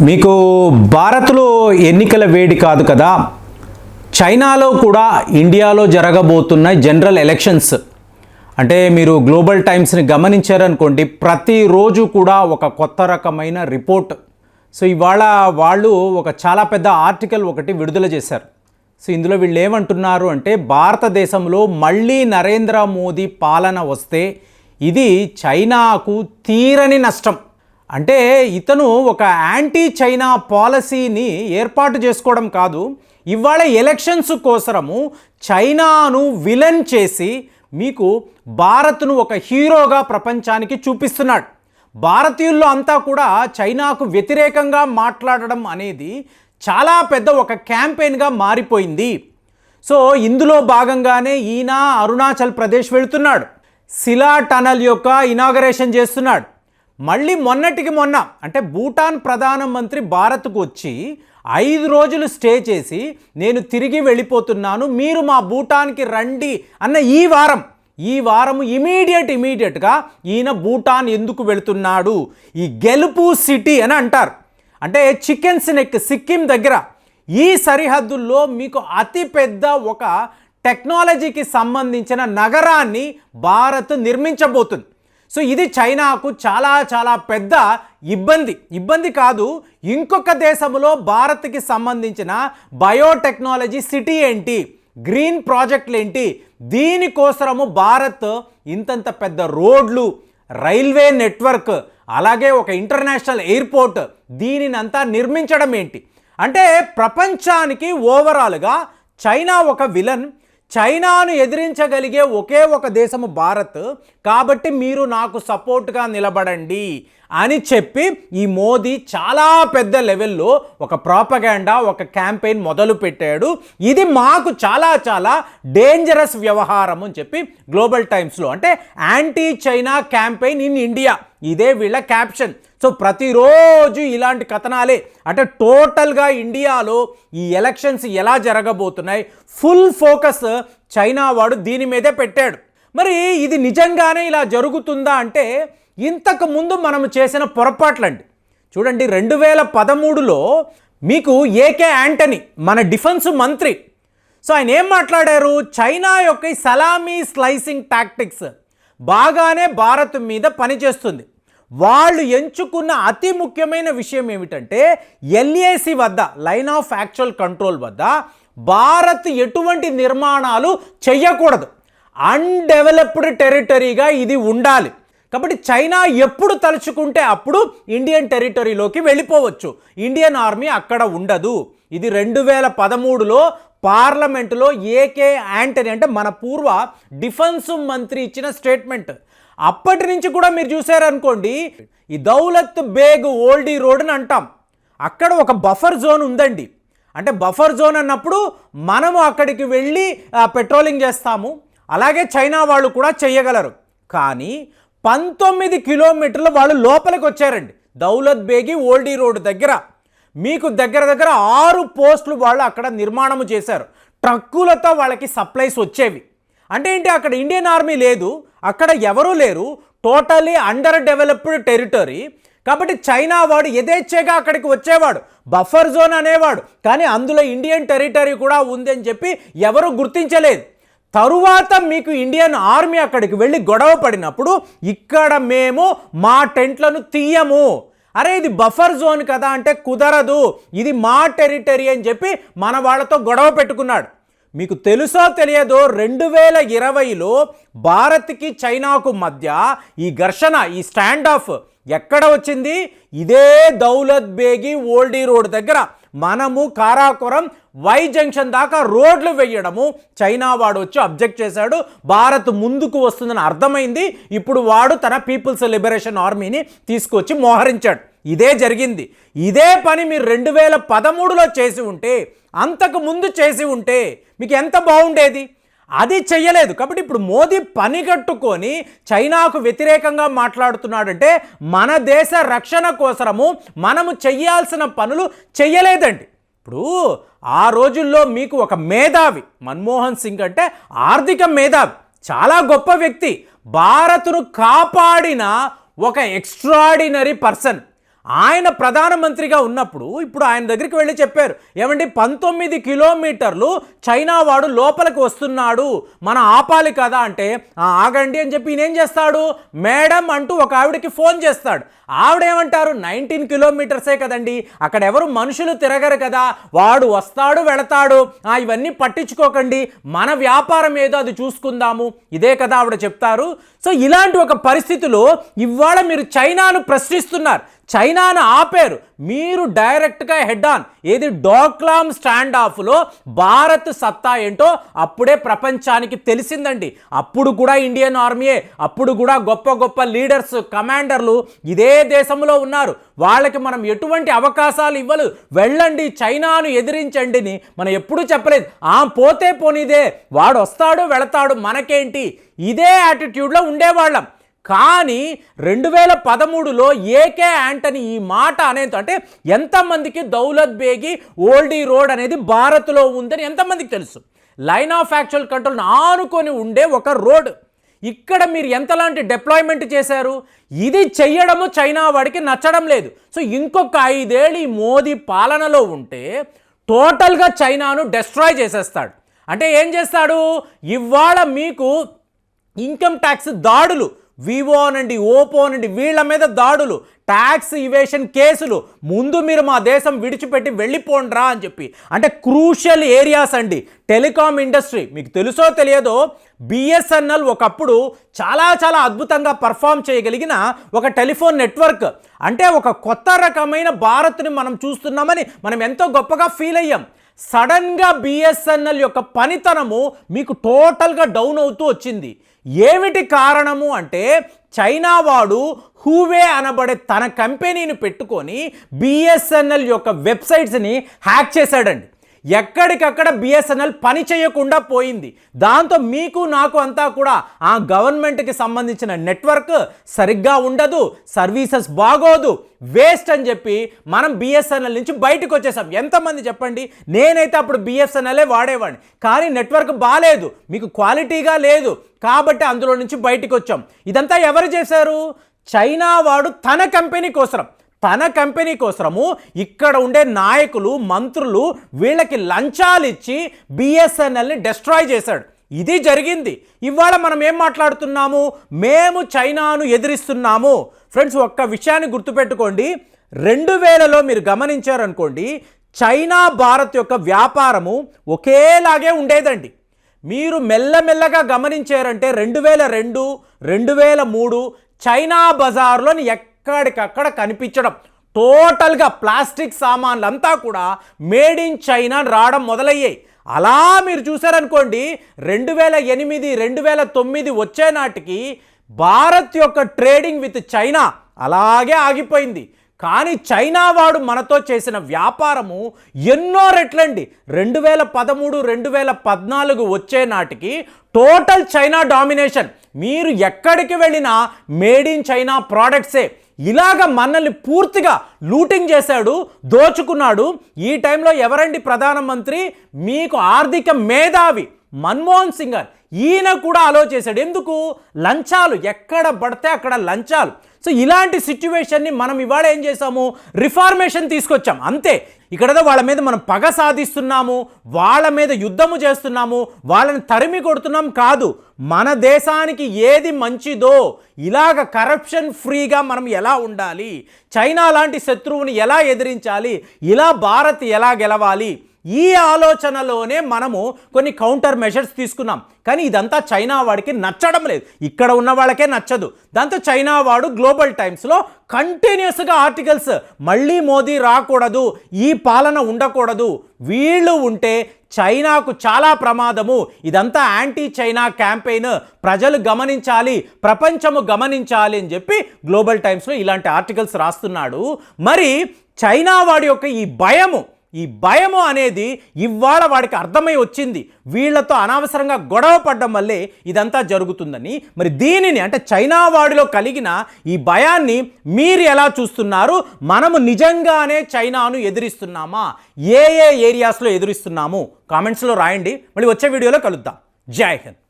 మీకు భారత్లో ఎన్నికల వేడి కాదు కదా? చైనాలో కూడా ఇండియాలో జరగబోతున్న జనరల్ ఎలక్షన్స్. అంటే మీరు గ్లోబల్ టైమ్స్ని గమనించారనుకోండి ప్రతిరోజు కూడా ఒక కొత్త రకమైన రిపోర్ట్. సో ఇవాళ వాళ్ళు ఒక చాలా పెద్ద ఆర్టికల్ ఒకటి విడుదల చేశారు. సో ఇందులో వీళ్ళు ఏమంటున్నారు అంటే భారతదేశంలో మళ్ళీ నరేంద్ర మోదీ పాలన వస్తే ఇది చైనాకు తీరని నష్టం. అంటే ఇతను ఒక యాంటీ చైనా పాలసీని ఏర్పాటు చేసుకోవడం కాదు ఇవాళ ఎలక్షన్స్ కోసరము చైనాను విలన్ చేసి మీకు భారత్ను ఒక హీరోగా ప్రపంచానికి చూపిస్తున్నాడు. భారతీయుల్లో అంతా కూడా చైనాకు వ్యతిరేకంగా మాట్లాడడం అనేది చాలా పెద్ద ఒక క్యాంపెయిన్గా మారిపోయింది. సో ఇందులో భాగంగానే ఈయన అరుణాచల్ ప్రదేశ్ వెళుతున్నాడు. శిలా టనల్ యొక్క ఇనాగరేషన్ చేస్తున్నాడు. మళ్ళీ మొన్నటికి మొన్న అంటే భూటాన్ ప్రధానమంత్రి భారత్కు వచ్చి ఐదు రోజులు స్టే చేసి నేను తిరిగి వెళ్ళిపోతున్నాను మీరు మా భూటాన్కి రండి అన్న ఈ వారం ఈ వారం ఇమీడియట్ ఇమీడియట్గా ఈయన భూటాన్ ఎందుకు వెళుతున్నాడు ఈ గెలుపు సిటీ అని అంటారు. అంటే చికెన్ నెక్ సిక్కిం దగ్గర ఈ సరిహద్దుల్లో మీకు అతిపెద్ద ఒక టెక్నాలజీకి సంబంధించిన నగరాన్ని భారత్ నిర్మించబోతుంది. సో ఇది చైనాకు చాలా చాలా పెద్ద ఇబ్బంది. ఇబ్బంది కాదు ఇంకొక దేశంలో భారత్కి సంబంధించిన బయోటెక్నాలజీ సిటీ ఏంటి? గ్రీన్ ప్రాజెక్టులు ఏంటి? దీనికోసరము భారత్ ఇంతంత పెద్ద రోడ్లు రైల్వే నెట్వర్క్ అలాగే ఒక ఇంటర్నేషనల్ ఎయిర్పోర్ట్ దీనినంతా నిర్మించడం ఏంటి? అంటే ప్రపంచానికి ఓవరాల్గా చైనా ఒక విలన్ చైనాను ఎదిరించగలిగే ఒకే ఒక దేశము భారత్. కాబట్టి మీరు నాకు సపోర్ట్గా నిలబడండి. అని చెప్పి ఈ మోదీ చాలా పెద్ద లెవెల్లో ఒక ప్రాపగాండా ఒక క్యాంపెయిన్ మొదలు పెట్టాడు ఇది మాకు చాలా చాలా డేంజరస్ వ్యవహారం అని చెప్పి గ్లోబల్ టైమ్స్లో అంటే anti China campaign in India ఇదే వీళ్ళ క్యాప్షన్ సో ప్రతిరోజు ఇలాంటి కథనాలే. అంటే టోటల్గా ఇండియాలో ఈ ఎలక్షన్స్ ఎలా జరగబోతున్నాయి? ఫుల్ ఫోకస్ చైనా వాడు దీని మీదే పెట్టాడు. మరి ఇది నిజంగానే ఇలా జరుగుతుందా అంటే ఇంతకు ముందు మనం చేసిన పొరపాట్లండి. చూడండి రెండు వేల పదమూడులో మీకు ఏకే యాంటనీ మన డిఫెన్స్ మంత్రి. సో ఆయన ఏం మాట్లాడారు? చైనా యొక్క సలామీ స్లైసింగ్ టాక్టిక్స్ బాగానే భారత్ మీద పనిచేస్తుంది. వాళ్ళు ఎంచుకున్న అతి ముఖ్యమైన విషయం ఏమిటంటే ఎల్ఏసి వద్ద లైన్ ఆఫ్ యాక్చువల్ కంట్రోల్ వద్ద భారత్ ఎటువంటి నిర్మాణాలు చెయ్యకూడదు. అన్డెవలప్డ్ టెరిటరీగా ఇది ఉండాలి. కాబట్టి చైనా ఎప్పుడు తలుచుకుంటే అప్పుడు ఇండియన్ టెరిటరీలోకి వెళ్ళిపోవచ్చు. ఇండియన్ ఆర్మీ అక్కడ ఉండదు. ఇది రెండు వేల పదమూడులో పార్లమెంటులో ఏకే యాంటనీ అంటే మన పూర్వ డిఫెన్స్ మంత్రి ఇచ్చిన స్టేట్మెంట్. అప్పటి నుంచి కూడా మీరు చూసారనుకోండి ఈ దౌలత్ బేగ్ ఓల్డీ రోడ్ అని అంటాం. అక్కడ ఒక బఫర్ జోన్ ఉందండి. అంటే బఫర్ జోన్ అన్నప్పుడు మనము అక్కడికి వెళ్ళి పెట్రోలింగ్ చేస్తాము. అలాగే చైనా వాళ్ళు కూడా చేయగలరు. కానీ పంతొమ్మిది కిలోమీటర్లు వాళ్ళు లోపలికి వచ్చారండి. దౌలత్ బేగి ఓల్డీ రోడ్ దగ్గర. మీకు దగ్గర దగ్గర ఆరు పోస్టులు వాళ్ళు అక్కడ నిర్మాణము చేశారు. ట్రక్కులతో వాళ్ళకి సప్లైస్ వచ్చేవి. అంటే ఏంటి? అక్కడ ఇండియన్ ఆర్మీ లేదు. అక్కడ ఎవరూ లేరు. టోటలీ అండర్ డెవలప్డ్ టెరిటరీ కాబట్టి చైనా వాడు యథేచ్ఛగా అక్కడికి వచ్చేవాడు. బఫర్ జోన్ అనేవాడు. కానీ అందులో ఇండియన్ టెరిటరీ కూడా ఉంది అని చెప్పి ఎవరు గుర్తించలేదు. తరువాత మీకు ఇండియన్ ఆర్మీ అక్కడికి వెళ్ళి గొడవ పడినప్పుడు ఇక్కడ మేము మా టెంట్లను తీయము. అరే ఇది బఫర్ జోన్ కదా అంటే కుదరదు. ఇది మా టెరిటరీ అని చెప్పి మన వాళ్ళతో గొడవ పెట్టుకున్నాడు. మీకు తెలుసో తెలియదో రెండు వేల ఇరవైలో భారత్కి చైనాకు మధ్య ఈ ఘర్షణ ఈ స్టాండ్ ఆఫ్ ఎక్కడ వచ్చింది? ఇదే దౌలత్ బేగి ఓల్డీ రోడ్ దగ్గర. మనము కారాపురం వై జంక్షన్ దాకా రోడ్లు వేయడము. చైనా వాడు వచ్చి అబ్జెక్ట్ చేశాడు. భారత్ ముందుకు వస్తుందని అర్థమైంది. ఇప్పుడు వాడు తన పీపుల్స్ లిబరేషన్ ఆర్మీని తీసుకొచ్చి మోహరించాడు. ఇదే జరిగింది. ఇదే పని మీరు రెండు వేల పదమూడులో చేసి ఉంటే అంతకు ముందు చేసి ఉంటే మీకు ఎంత బాగుండేది? అది చెయ్యలేదు. కాబట్టి ఇప్పుడు మోదీ పని కట్టుకొని చైనాకు వ్యతిరేకంగా మాట్లాడుతున్నాడంటే మన దేశ రక్షణ కోసరము మనము చెయ్యాల్సిన పనులు చెయ్యలేదండి. ఇప్పుడు ఆ రోజుల్లో మీకు ఒక మేధావి మన్మోహన్ సింగ్ అంటే ఆర్థిక మేధావి. చాలా గొప్ప వ్యక్తి. భారత్ను కాపాడిన ఒక ఎక్స్ట్రాడినరీ పర్సన్ ఆయన ప్రధానమంత్రిగా ఉన్నప్పుడు ఇప్పుడు ఆయన దగ్గరికి వెళ్ళి చెప్పారు ఏమండి పంతొమ్మిది కిలోమీటర్లు చైనా వాడు లోపలికి వస్తున్నాడు మన ఆపాలి కదా అంటే ఆగండి అని చెప్పి ఈయనేం చేస్తాడు? మేడం అంటూ ఒక ఆవిడకి ఫోన్ చేస్తాడు. ఆవిడేమంటారు? నైన్టీన్ కిలోమీటర్సే కదండి అక్కడ ఎవరు మనుషులు తిరగరు కదా వాడు వస్తాడు వెళతాడు ఇవన్నీ పట్టించుకోకండి మన వ్యాపారం ఏదో అది చూసుకుందాము ఇదే కదా ఆవిడ చెప్తారు. సో ఇలాంటి ఒక పరిస్థితిలో ఇవాళ మీరు చైనాను ప్రశ్నిస్తున్నారు. చైనాను ఆపారు. మీరు డైరెక్ట్గా హెడ్ ఆన్. ఏది డోక్లాం స్టాండ్ ఆఫ్లో భారత్ సత్తా ఏంటో అప్పుడే ప్రపంచానికి తెలిసిందండి. అప్పుడు కూడా ఇండియన్ ఆర్మీయే అప్పుడు కూడా గొప్ప గొప్ప లీడర్స్ కమాండర్లు ఇదే దేశంలో ఉన్నారు. వాళ్ళకి మనం ఎటువంటి అవకాశాలు ఇవ్వలు. వెళ్ళండి చైనాను ఎదిరించండి అని మనం ఎప్పుడూ చెప్పలేదు. ఆ పోతే పోనీదే. వాడు వస్తాడు వెళతాడు మనకేంటి? ఇదే యాటిట్యూడ్లో ఉండేవాళ్ళం. కానీ రెండు వేల పదమూడులో ఏకే యాంటనీ ఈ మాట అనేది అంటే ఎంతమందికి దౌలత్ బేగి ఓల్డీ రోడ్ అనేది భారత్లో ఉందని ఎంతమందికి తెలుసు? లైన్ ఆఫ్ యాక్చువల్ కంట్రోల్ని ఆనుకొని ఉండే ఒక రోడ్. ఇక్కడ మీరు ఎంతలాంటి డిప్లాయ్మెంట్ చేశారు? ఇది చెయ్యడము చైనా వాడికి నచ్చడం లేదు. సో ఇంకొక ఐదేళ్ళు ఈ మోదీ పాలనలో ఉంటే టోటల్గా చైనాను డెస్ట్రాయ్ చేసేస్తాడు. అంటే ఏం చేస్తాడు? ఇవాళ మీకు ఇన్కమ్ ట్యాక్స్ దాడులు వివో అనండి ఓపో అనండి వీళ్ళ మీద దాడులు ట్యాక్స్ ఇవేషన్ కేసులు. ముందు మీరు మా దేశం విడిచిపెట్టి వెళ్ళిపోండ్రా అని చెప్పి. అంటే క్రూషియల్ ఏరియాస్ అండి. Telecom industry. మీకు తెలుసో తెలియదో బిఎస్ఎన్ఎల్ ఒకప్పుడు చాలా చాలా అద్భుతంగా పర్ఫామ్ చేయగలిగిన ఒక టెలిఫోన్ నెట్వర్క్. అంటే ఒక కొత్త రకమైన భారత్ని మనం చూస్తున్నామని మనం ఎంతో గొప్పగా ఫీల్ అయ్యాం. సడన్గా బిఎస్ఎన్ఎల్ యొక్క పనితనము మీకు టోటల్గా డౌన్ అవుతూ వచ్చింది. ఏమిటి కారణము అంటే చైనా వాడు హూవే అనబడే తన కంపెనీని పెట్టుకొని బిఎస్ఎన్ఎల్ యొక్క వెబ్సైట్స్ని హ్యాక్ చేశాడండి. ఎక్కడికక్కడ బిఎస్ఎన్ఎల్ పని చేయకుండా పోయింది. దాంతో మీకు నాకు అంతా కూడా ఆ గవర్నమెంట్కి సంబంధించిన నెట్వర్క్ సరిగ్గా ఉండదు సర్వీసెస్ బాగోదు వేస్ట్ అని చెప్పి మనం బిఎస్ఎన్ఎల్ నుంచి బయటకు వచ్చేసాం. ఎంతమంది చెప్పండి? నేనైతే అప్పుడు బిఎస్ఎన్ఎల్ఏ వాడేవాడిని. కానీ నెట్వర్క్ బాగాలేదు మీకు క్వాలిటీగా లేదు కాబట్టి అందులో నుంచి బయటకు వచ్చాం. ఇదంతా ఎవరు చేశారు? చైనా వాడు తన కంపెనీ కోసం తన కంపెనీ కోసము ఇక్కడ ఉండే నాయకులు మంత్రులు వీళ్ళకి లంచాలు ఇచ్చి బిఎస్ఎన్ఎల్ని డెస్ట్రాయ్ చేశాడు. ఇది జరిగింది. ఇవాళ మనం ఏం మాట్లాడుతున్నాము? మేము చైనాను ఎదిరిస్తున్నాము. ఫ్రెండ్స్ ఒక్క విషయాన్ని గుర్తుపెట్టుకోండి. రెండు వేలలో మీరు గమనించారనుకోండి చైనా భారత్ యొక్క వ్యాపారము ఒకేలాగే ఉండేదండి. మీరు మెల్లమెల్లగా గమనించారంటే రెండు వేల రెండు రెండు వేల మూడు చైనా బజార్లోని ఎక్కడికక్కడ కనిపించడం. టోటల్గా ప్లాస్టిక్ సామాన్లు అంతా కూడా మేడ్ ఇన్ చైనా రావడం మొదలయ్యాయి. అలా మీరు చూసారనుకోండి రెండు వేల ఎనిమిది రెండు వేల తొమ్మిది వచ్చే నాటికి భారత్ యొక్క ట్రేడింగ్ విత్ చైనా అలాగే ఆగిపోయింది. కానీ చైనా వాడు మనతో చేసిన వ్యాపారము ఎన్నో రెట్లండి. రెండు వేల పదమూడు రెండు వేల పద్నాలుగు వచ్చే నాటికి టోటల్ చైనా డామినేషన్. మీరు ఎక్కడికి వెళ్ళినా మేడ్ ఇన్ చైనా ప్రోడక్ట్సే. ఇలాగ మనల్ని పూర్తిగా లూటింగ్ చేశాడు దోచుకున్నాడు. ఈ టైంలో ఎవరండి ప్రధానమంత్రి? మీకు ఆర్థిక మేధావి మన్మోహన్ సింగ్ గారు. ఈయన కూడా ఆలోచేశాడు ఎందుకు? లంచాలు ఎక్కడ పడితే అక్కడ లంచాలు. సో ఇలాంటి సిచ్యువేషన్ని మనం ఇవాళ ఏం చేసాము రిఫార్మేషన్ తీసుకొచ్చాం. అంతే. ఇక్కడదో వాళ్ళ మీద మనం పగ సాధిస్తున్నాము వాళ్ళ మీద యుద్ధము చేస్తున్నాము వాళ్ళని తరిమి కొడుతున్నాం కాదు. మన దేశానికి ఏది మంచిదో ఇలాగ కరప్షన్ ఫ్రీగా మనం ఎలా ఉండాలి? చైనా లాంటి శత్రువుని ఎలా ఎదిరించాలి? ఇలా భారత్ ఎలా గెలవాలి? ఈ ఆలోచనలోనే మనము కొన్ని కౌంటర్ మెషర్స్ తీసుకున్నాం. కానీ ఇదంతా చైనా వాడికి నచ్చడం లేదు. ఇక్కడ ఉన్న వాళ్ళకే నచ్చదు. దాంతో చైనా వాడు గ్లోబల్ టైమ్స్లో కంటిన్యూస్గా ఆర్టికల్స్ మళ్ళీ మోదీ రాకూడదు ఈ పాలన ఉండకూడదు వీళ్ళు ఉంటే చైనాకు చాలా ప్రమాదము. ఇదంతా యాంటీ చైనా క్యాంపెయిన్ ప్రజలు గమనించాలి ప్రపంచము గమనించాలి అని చెప్పి గ్లోబల్ టైమ్స్లో ఇలాంటి ఆర్టికల్స్ రాస్తున్నాడు. మరి చైనా వాడి యొక్క ఈ భయము ఈ భయము అనేది ఇవాళ వాడికి అర్థమై వచ్చింది. వీళ్ళతో అనవసరంగా గొడవ పడడం వల్లే ఇదంతా జరుగుతుందని. మరి దీనిని అంటే చైనా వాడిలో కలిగిన ఈ భయాన్ని మీరు ఎలా చూస్తున్నారు? మనము నిజంగానే చైనాను ఎదిరిస్తున్నామా? ఏ ఏ ఏరియాస్లో ఎదురిస్తున్నాము? కామెంట్స్లో రాయండి. మళ్ళీ వచ్చే వీడియోలో కలుద్దాం. జై హింద్.